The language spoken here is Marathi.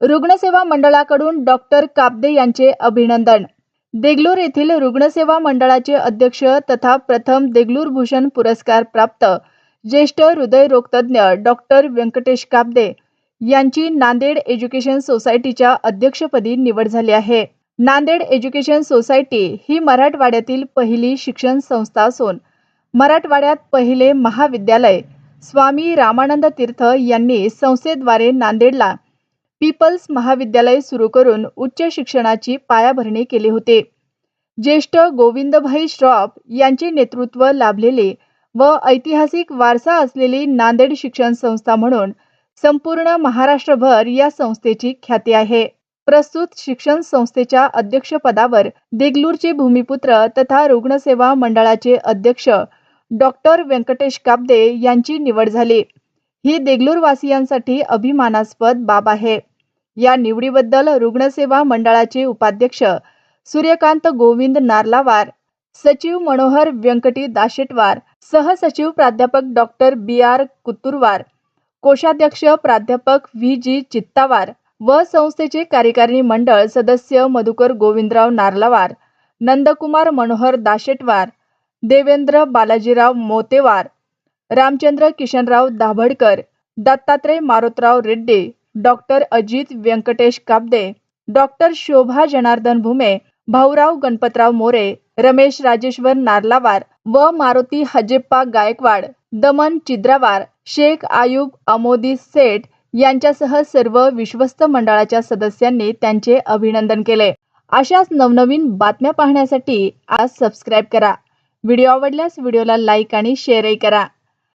रुग्णसेवा मंडळाकडून डॉक्टर कापदे यांचे अभिनंदन. देगलूर येथील रुग्णसेवा मंडळाचे अध्यक्ष तथा प्रथम देगलूर भूषण पुरस्कार प्राप्त ज्येष्ठ हृदयरोगतज्ञ डॉक्टर व्यंकटेश कापदे यांची नांदेड एज्युकेशन सोसायटीच्या अध्यक्षपदी निवड झाली आहे. नांदेड एज्युकेशन सोसायटी ही मराठवाड्यातील पहिली शिक्षण संस्था असून मराठवाड्यात पहिले महाविद्यालय स्वामी रामानंद तीर्थ यांनी संस्थेद्वारे नांदेडला पीपल्स महाविद्यालय सुरू करून उच्च शिक्षणाची पायाभरणी केली होती. ज्येष्ठ गोविंदभाई श्रॉफ यांचे नेतृत्व लाभलेले व ऐतिहासिक वारसा असलेली नांदेड शिक्षण संस्था म्हणून संपूर्ण महाराष्ट्रभर या संस्थेची ख्याती आहे. प्रस्तुत शिक्षण संस्थेच्या अध्यक्षपदावर देगलूरचे भूमिपुत्र तथा रुग्णसेवा मंडळाचे अध्यक्ष डॉक्टर व्यंकटेश काबदे यांची निवड झाली. ही देगलूरवासियांसाठी अभिमानास्पद बाब आहे. या निवडीबद्दल रुग्णसेवा मंडळाचे उपाध्यक्ष सूर्यकांत गोविंद नारलावार सचिव मनोहर व्यंकटी दाशेटवार सहसचिव प्राध्यापक डॉक्टर बी आर कुतुरवार कोषाध्यक्ष प्राध्यापक व्ही जी चित्तावार व संस्थेचे कार्यकारिणी मंडळ सदस्य मधुकर गोविंदराव नारलावार नंदकुमार मनोहर दाशेटवार देवेंद्र बालाजीराव मोतेवार रामचंद्र किशनराव दाभडकर दत्तात्रय मारुतराव रेड्डी डॉक्टर अजित व्यंकटेश काब्दे डॉक्टर शोभा जनार्दन भुमे भाऊराव गणपतराव मोरे रमेश राजेश्वर नार्लावार व मारुती हजेप्पा गायकवाड दमन चिद्रावार शेख आयुब अमोदी सेठ यांच्यासह सर्व विश्वस्त मंडळाच्या सदस्यांनी त्यांचे अभिनंदन केले. अशाच नवनवीन बातम्या पाहण्यासाठी आज सबस्क्राईब करा. व्हिडिओ आवडल्यास व्हिडिओला लाईक आणि शेअरही करा.